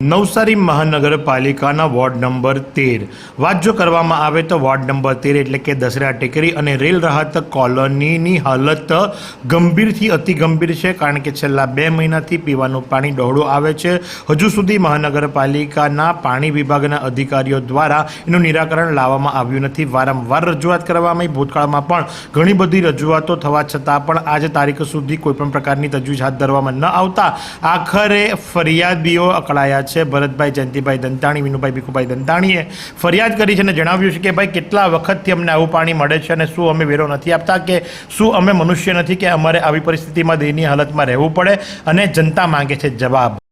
નવસારી મહાનગરપાલિકાના ward number તેર. વાત જો કરવામાં આવે તો વોર્ડ નંબર તેર એટલે કે દસરા ટેકરી અને રેલ રાહત કોલોનીની હાલત ગંભીરથી અતિ ગંભીર છે, કારણ કે છેલ્લા બે મહિનાથી પીવાનું પાણી ડહોળું આવે છે. હજુ સુધી મહાનગરપાલિકાના પાણી વિભાગના અધિકારીઓ દ્વારા એનું નિરાકરણ લાવવામાં આવ્યું નથી. વારંવાર રજૂઆત કરવામાં આવી. ભૂતકાળમાં પણ ઘણી બધી રજૂઆતો થવા છતાં પણ આજ તારીખ સુધી કોઈપણ પ્રકારની તજવીજ હાથ ધરવામાં ન આવતા. આખરે ફરિયાદીઓ અકળાયા છે? ભરતભાઈ, જયંતિભાઈ દંતાણી, વિનુભાઈ ભીખુભાઈ દંતાણીએ ફરિયાદ કરી છે અને જણાવ્યું છે કે ભાઈ કેટલા વખતથી અમને આવું પાણી મળે છે અને શું અમે વેરો નથી આપતા કે શું અમે મનુષ્ય નથી કે અમારે આવી પરિસ્થિતિમાં દયનીય હાલતમાં રહેવું પડે અને જનતા માંગે છે? જવાબ.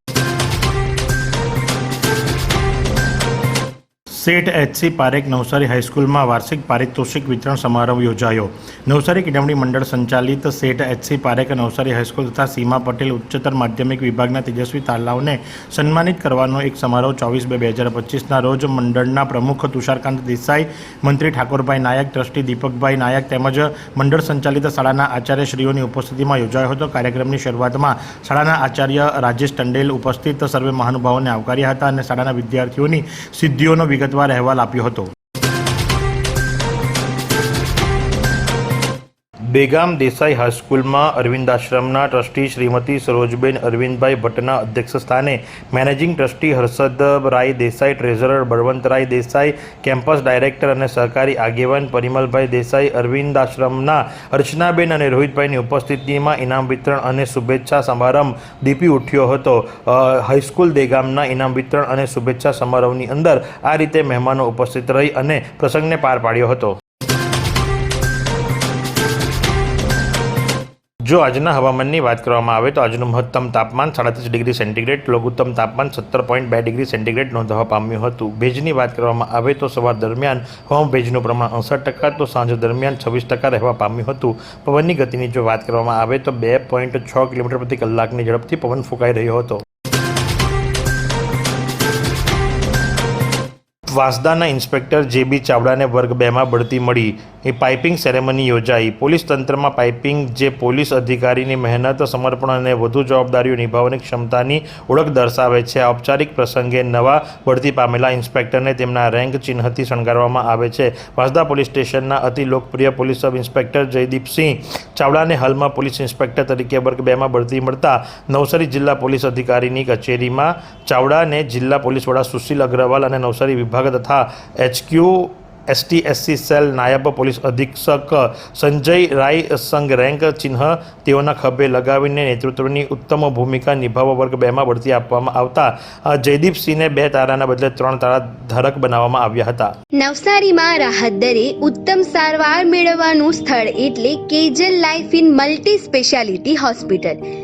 સેઠ એચસી પારેખ નવસારી હાઈસ્કૂલમાં વાર્ષિક પારિતોષિક વિતરણ સમારોહ યોજાયો. નવસારી કેળવણી મંડળ સંચાલિત Seth H C Parekh Navsari high school તથા સીમા પટેલ ઉચ્ચતર માધ્યમિક વિભાગના તેજસ્વી તાલાઓને સન્માનિત કરવાનો એક સમારોહ ચોવીસ બે બે હજાર પચીસના રોજ મંડળના પ્રમુખ તુષારકાંત દેસાઈ, મંત્રી ઠાકોરભાઈ નાયક, ટ્રસ્ટી દીપકભાઈ નાયક તેમજ મંડળ સંચાલિત શાળાના આચાર્યશ્રીઓની ઉપસ્થિતિમાં યોજાયો હતો. કાર્યક્રમની શરૂઆતમાં શાળાના આચાર્ય રાજેશ ટંડેલ ઉપસ્થિત સર્વે મહાનુભાવોને આવકાર્યા હતા અને શાળાના વિદ્યાર્થીઓની સિદ્ધિઓનો વિગતવાર અહેવાલ આપ્યો હતો. બેગામ દેસાઈ હાઈસ્કૂલમાં અરવિંદ આશ્રમના ટ્રસ્ટી શ્રીમતી સરોજબેન અરવિંદભાઈ ભટ્ટના અધ્યક્ષ સ્થાને managing trustee Harshadray Desai, treasurer Balvantray Desai, campus director અને સહકારી આગેવાન પરિમલભાઈ દેસાઈ અરવિંદ આશ્રમના અર્ચનાબેન અને રોહિતભાઈની ઉપસ્થિતિમાં ઇનામ વિતરણ અને શુભેચ્છા સમારંભ દીપી ઉઠ્યો હતો. હાઈસ્કૂલ દેગામના ઇનામ વિતરણ અને શુભેચ્છા સમારોહની અંદર આ રીતે મહેમાનો ઉપસ્થિત રહી અને પ્રસંગને પાર પાડ્યો હતો. જો આજના હવામાનની વાત કરવામાં આવે તો આજનું મહત્તમ તાપમાન સાડત્રીસ ડિગ્રી સેન્ટીગ્રેડ, લઘુત્તમ તાપમાન સત્તર પોઈન્ટ બે ડિગ્રી સેન્ટીગ્રેડ નોંધવા પામ્યું હતું. ભેજની વાત કરવામાં આવે તો સવાર દરમિયાન હોમ ભેજનું પ્રમાણ અડસઠ ટકા તો સાંજ દરમિયાન છવ્વીસ ટકા રહેવા પામ્યું હતું. પવનની ગતિની જો વાત કરવામાં આવે તો બે પોઈન્ટ છ કિલોમીટર પ્રતિ કલાકની ઝડપથી પવન ફૂંકાઈ રહ્યો હતો. વાંસદાના ઇન્સ્પેક્ટર જે બી ચાવડાને વર્ગ બેમાં બઢતી મળી. એ પાઇપિંગ સેરેમની યોજાઈ. પોલીસ તંત્રમાં પાઇપિંગ જે પોલીસ અધિકારીની મહેનત, સમર્પણ અને વધુ જવાબદારીઓ નિભાવવાની ક્ષમતાની ઓળખ દર્શાવે છે. ઔપચારિક પ્રસંગે નવા બઢતી પામેલા ઇન્સ્પેક્ટરને તેમના રેન્ક ચિહ્નથી શણગારવામાં આવે છે. વાંસદા પોલીસ સ્ટેશનના અતિ લોકપ્રિય પોલીસ સબ ઇન્સ્પેક્ટર જયદીપસિંહ ચાવડાને હાલમાં પોલીસ ઇન્સ્પેક્ટર તરીકે વર્ગ બેમાં બઢતી મળતા નવસારી જિલ્લા પોલીસ અધિકારીની કચેરીમાં ચાવડાને જિલ્લા પોલીસ વડા સુશીલ અગ્રવાલ અને નવસારી વિભાગ તથા એચક્યુ એસટી સેલ નાયબ પોલીસ અધિક્ષક સંજય રાય સંઘ રેન્ક ચિહ્ન તેઓના ખભે લગાવીને નેતૃત્વની ઉત્તમ ભૂમિકા નિભાવવા વર્ગ બેમાં બઢતી આપવામાં આવતા જયદીપસિંહને બે તારાના બદલે ત્રણ તારા ધારક બનાવવામાં આવ્યા હતા. નવસારીમાં રાહત દરે ઉત્તમ સારવાર મેળવવાનું સ્થળ એટલે Kejal life in multi speciality hospital.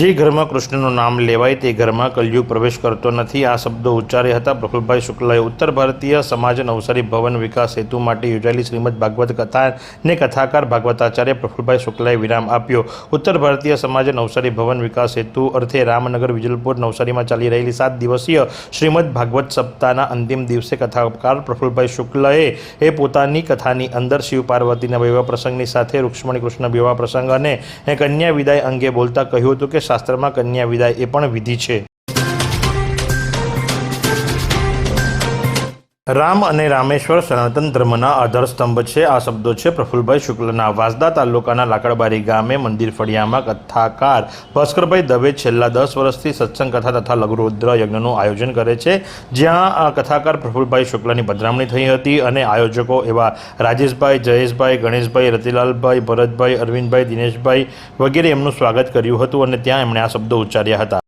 જે ઘરમાં કૃષ્ણનું નામ લેવાય તે ઘરમાં કલયુગ પ્રવેશ કરતો નથી. આ શબ્દો ઉચ્ચાર્યા હતા પ્રફુલભાઈ શુક્લાએ. ઉત્તર ભારતીય સમાજ નવસારી ભવન વિકાસ હેતુ માટે યોજાયેલી શ્રીમદ ભાગવત કથાને કથાકાર ભાગવતાચાર્ય પ્રફુલભાઈ શુક્લાએ વિરામ આપ્યો. ઉત્તર ભારતીય સમાજ નવસારી ભવન વિકાસ હેતુ અર્થે રામનગર, વિજલપુર નવસારીમાં ચાલી રહેલી સાત દિવસીય શ્રીમદ ભાગવત સપ્તાહના અંતિમ દિવસે કથાકાર પ્રફુલભાઈ શુક્લએ એ પોતાની કથાની અંદર શિવ પાર્વતીના વિવાહ પ્રસંગની સાથે રૂક્ષ્મણી કૃષ્ણ વિવાહ પ્રસંગ અને કન્યા વિદાય અંગે બોલતા કહ્યું હતું કે શાસ્ત્રમાં કન્યા વિદાય એ પણ વિધિ છે. રામ અને રામેશ્વર સનાતન ધર્મના આધારસ્તંભ છે. આ શબ્દો છે પ્રફુલભાઈ શુક્લના. વાસદા તાલુકાના લાકડબારી ગામે મંદિર ફળિયામાં કથાકાર ભાસ્કરભાઈ દવે છેલ્લા દસ વર્ષથી સત્સંગ કથા તથા લઘુરુદ્ર યજ્ઞનું આયોજન કરે છે. જ્યાં આ કથાકાર પ્રફુલભાઈ શુક્લની પધરામણી થઈ હતી અને આયોજકો એવા રાજેશભાઈ, જયેશભાઈ, ગણેશભાઈ, રતિલાલભાઈ, ભરતભાઈ, અરવિંદભાઈ, દિનેશભાઈ વગેરે એમનું સ્વાગત કર્યું હતું અને ત્યાં એમણે આ શબ્દો ઉચ્ચાર્યા હતા.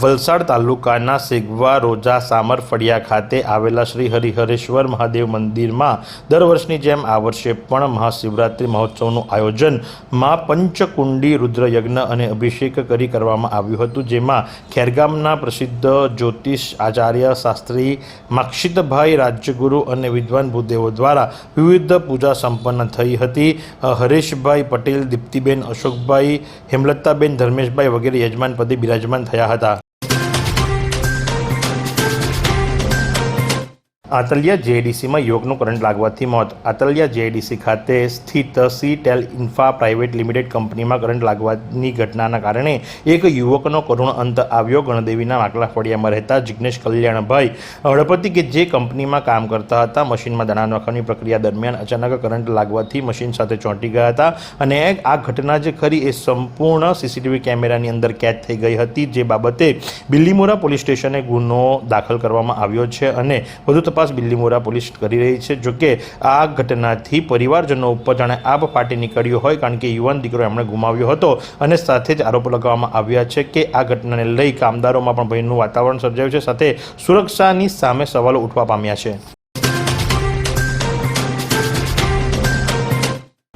વલસાડ તાલુકાના સેગવા રોજા સામર ફળિયા ખાતે આવેલા શ્રી હરિહરેશ્વર મહાદેવ મંદિરમાં દર વર્ષની જેમ આ વર્ષે પણ મહાશિવરાત્રિ મહોત્સવનું આયોજનમાં પંચકુંડી રુદ્રયજ્ઞ અને અભિષેક કરી કરવામાં આવ્યું હતું, જેમાં ખેરગામના પ્રસિદ્ધ જ્યોતિષ આચાર્ય શાસ્ત્રી માક્ષિતભાઈ રાજ્યગુરુ અને વિદ્વાન ભૂદેવો દ્વારા વિવિધ પૂજા સંપન્ન થઈ હતી. હરેશભાઈ પટેલ, દીપ્તિબેન અશોકભાઈ, હેમલતાબેન, ધર્મેશભાઈ વગેરે યજમાનપદે બિરાજમાન થયા હતા. આતલિયા જેડીસીમાં યોગનું કરંટ લાગવાથી મોત. આતલિયા જેડીસી ખાતે સ્થિત C tel infra private limited કંપનીમાં કરંટ લાગવાની ઘટનાના કારણે એક યુવકનો કરુણ અંત આવ્યો. ગણદેવીના આકલા ફળિયામાં રહેતા જિગ્નેશ કલ્યાણભાઈ હળપતિ કે જે કંપનીમાં કામ કરતા હતા, મશીનમાં દાણા નાખવાની પ્રક્રિયા દરમિયાન અચાનક કરંટ લાગવાથી મશીન સાથે ચોંટી ગયા હતા અને આ ઘટના જે ખરી એ સંપૂર્ણ સીસીટીવી કેમેરાની અંદર કેદ થઈ ગઈ હતી, જે બાબતે બિલ્લીમોરા પોલીસ સ્ટેશને ગુનો દાખલ કરવામાં આવ્યો છે અને વધુ તપાસ બિલ્લીમોરા પોલીસ કરી રહી છે. જોકે આ ઘટનાથી પરિવારજનો ઉપર જાણે આબ ફાટી નીકળ્યો હોય, કારણ કે યુવાન દીકરો એમણે ગુમાવ્યો હતો. અને સાથે જ આરોપો લગાવવામાં આવ્યા છે કે આ ઘટનાને લઈ કામદારોમાં પણ ભયનું વાતાવરણ સર્જાયું છે. સાથે સુરક્ષાની સામે સવાલો ઉઠવા પામ્યા છે.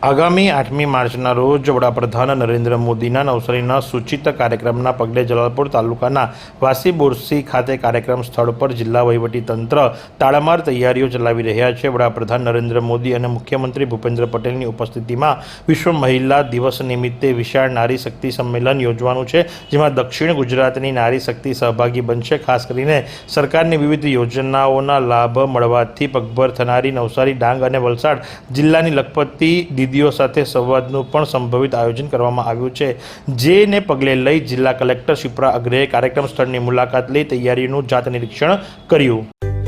આગામી આઠમી માર્ચના રોજ વડાપ્રધાન નરેન્દ્ર મોદીના નવસારીના સૂચિત કાર્યક્રમના પગલે જલાલપુર તાલુકાના વાસી બોરસી ખાતે કાર્યક્રમ સ્થળ પર જિલ્લા તંત્ર તાળમાર તૈયારીઓ ચલાવી રહ્યા છે. વડાપ્રધાન નરેન્દ્ર મોદી અને મુખ્યમંત્રી ભૂપેન્દ્ર પટેલની ઉપસ્થિતિમાં વિશ્વ મહિલા દિવસ નિમિત્તે વિશાળ નારી શક્તિ સંમેલન યોજવાનું છે, જેમાં દક્ષિણ ગુજરાતની નારી શક્તિ સહભાગી બનશે. ખાસ કરીને સરકારની વિવિધ યોજનાઓના લાભ મળવાથી પગભર થનારી નવસારી, ડાંગ અને વલસાડ જિલ્લાની લખપતિ દીદીઓ સાથે સંવાદનું પણ સંભવિત આયોજન કરવામાં આવ્યું છે. જેને પગલે લઈ જિલ્લા કલેક્ટર શિપ્રા અગ્રહે કાર્યક્રમ સ્થળની મુલાકાત લઈ તૈયારીનું જાત નિરીક્ષણ કર્યું.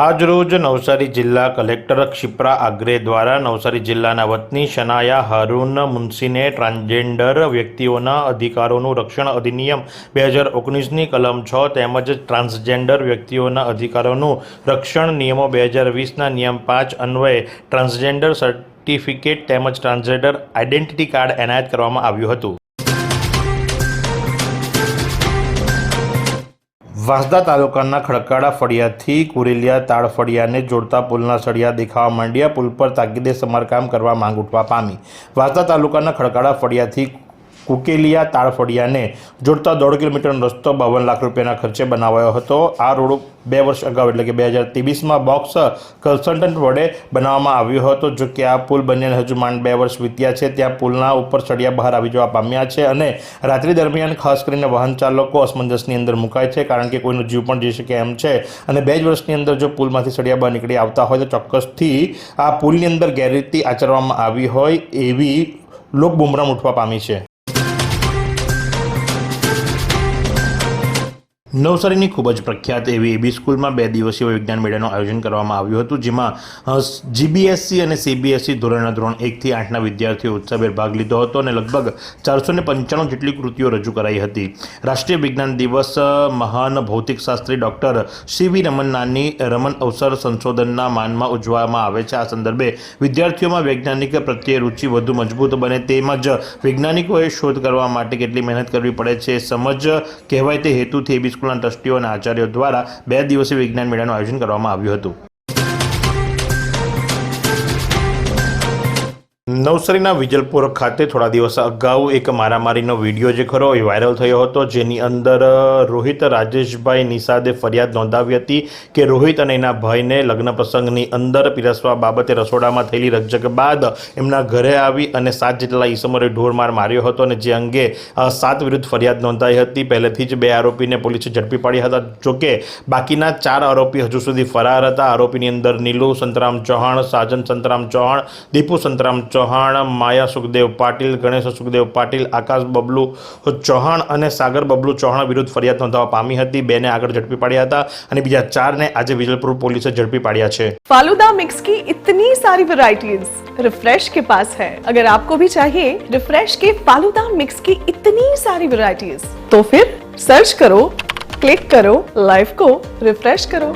આજરોજ નવસારી જિલ્લા કલેક્ટર ક્ષિપ્રા આગ્રે દ્વારા નવસારી જિલ્લાના વતની શનાયા હારૂન મુનસીને ટ્રાન્સજેન્ડર વ્યક્તિઓના અધિકારોનું રક્ષણ અધિનિયમ બે હજાર ઓગણીસની કલમ છ તેમજ ટ્રાન્સજેન્ડર વ્યક્તિઓના અધિકારોનું રક્ષણ નિયમો બે હજાર વીસના નિયમ પાંચ અન્વયે ટ્રાન્સજેન્ડર સર્ટિફિકેટ તેમજ ટ્રાન્સજેન્ડર આઇડેન્ટિટી કાર્ડ એનાયત કરવામાં આવ્યું હતું. વાંસદા તાલુકાના ખડકાળા ફળિયાથી કુરેલિયા તાળફળિયાને જોડતા પુલના સળિયા દેખાવા માંડ્યા. પુલ પર તાકીદે સમારકામ કરવા માંગ ઉઠવા પામી. વાંસદા તાલુકાના ખડકાળા ફળિયાથી કુકેલિયા તાળફળિયાને જોડતા દોઢ કિલોમીટરનો રસ્તો બાવન લાખ રૂપિયાના ખર્ચે બનાવાયો હતો. આ રોડ બે વર્ષ અગાઉ એટલે કે બે હજાર ત્રેવીસમાં બોક્સ કન્સલ્ટન્ટ વડે બનાવવામાં આવ્યો હતો. જો કે આ પુલ બન્યાને હજુ માંડ બે વર્ષ વીત્યા છે. ત્યાં પુલના ઉપર સળિયા બહાર આવી જવા પામ્યા છે અને રાત્રિ દરમિયાન ખાસ કરીને વાહન ચાલકો અસમંજસની અંદર મુકાય છે કારણ કે કોઈનો જીવ પણ જઈ શકે એમ છે. અને બે જ વર્ષની અંદર જો પુલમાંથી સળિયા બહાર નીકળી આવતા હોય તો ચોક્કસથી આ પુલની અંદર ગેરરીતિ આચરવામાં આવી હોય એવી લોક બુમરામ ઉઠવા પામી છે. નવસારીની ખૂબ જ પ્રખ્યાત એવી એબી સ્કૂલમાં બે દિવસીય વિજ્ઞાન મેળાનું આયોજન કરવામાં આવ્યું હતું, જેમાં જીબીએસસી અને સીબીએસસી ધોરણના ધોરણ એકથી આઠના વિદ્યાર્થીઓ ઉત્સાહભેર ભાગ લીધો હતો અને લગભગ ચારસો ને પંચાણું જેટલી કૃતિઓ રજૂ કરાઈ હતી. રાષ્ટ્રીય વિજ્ઞાન દિવસ મહાન ભૌતિકશાસ્ત્રી ડૉક્ટર સીવી રમન્નાની રમન અવસર સંશોધનના માનમાં ઉજવવામાં આવે છે. આ સંદર્ભે વિદ્યાર્થીઓમાં વૈજ્ઞાનિક પ્રત્યે રુચિ વધુ મજબૂત બને તેમજ વૈજ્ઞાનિકોએ શોધ કરવા માટે કેટલી મહેનત કરવી પડે છે સમજ કહેવાય તે હેતુથી એબી સ્કૂલના ટ્રસ્ટીઓ અને આચાર્યો દ્વારા બે દિવસીય વિજ્ઞાન મેળાનું આયોજન કરવામાં આવ્યું હતું. નવસારીના વિજલપુર ખાતે થોડા દિવસ અગાઉ એક મારામારીનો વીડિયો જે ખરો એ વાયરલ થયો હતો, જેની અંદર રોહિત રાજેશભાઈ નિષાદે ફરિયાદ નોંધાવી હતી કે રોહિત અને એના ભાઈને લગ્ન પ્રસંગની અંદર પીરસવા બાબતે રસોડામાં થયેલી રકઝક બાદ એમના ઘરે આવી અને સાત જેટલા ઈસમોએ ઢોરમાર માર્યો હતો અને જે અંગે સાત વિરુદ્ધ ફરિયાદ નોંધાઈ હતી. પહેલેથી જ બે આરોપીને પોલીસે ઝડપી પાડ્યા હતા. જોકે બાકીના ચાર આરોપી હજુ સુધી ફરાર હતા. આરોપીની અંદર નીલુ સંતરામ ચૌહાણ, સાજન સંતરામ ચૌહાણ, દીપુ સંતરામ ચૌહાણ માયા સુખદેવ પાટીલ ગણેશ સુખદેવ પાટીલ આકાશ બબલુ ચૌહાણ અને સાગર બબલુ ચૌહાણ વિરુદ્ધ ફરિયાદ નોંધાવા પામી હતી બેને આગળ ઝડપી પાડ્યા હતા અને બીજા ચારને આજે વિજલપુર પોલીસે ઝડપી પાડ્યા છે फालूदा मिक्स की इतनी सारी वैरायटीज रिफ्रेश के पास है अगर आपको भी चाहिए रिफ्रेश के फालूदा मिक्स की इतनी सारी वैरायटीज तो फिर सर्च करो क्लिक करो लाइफ को रिफ्रेश करो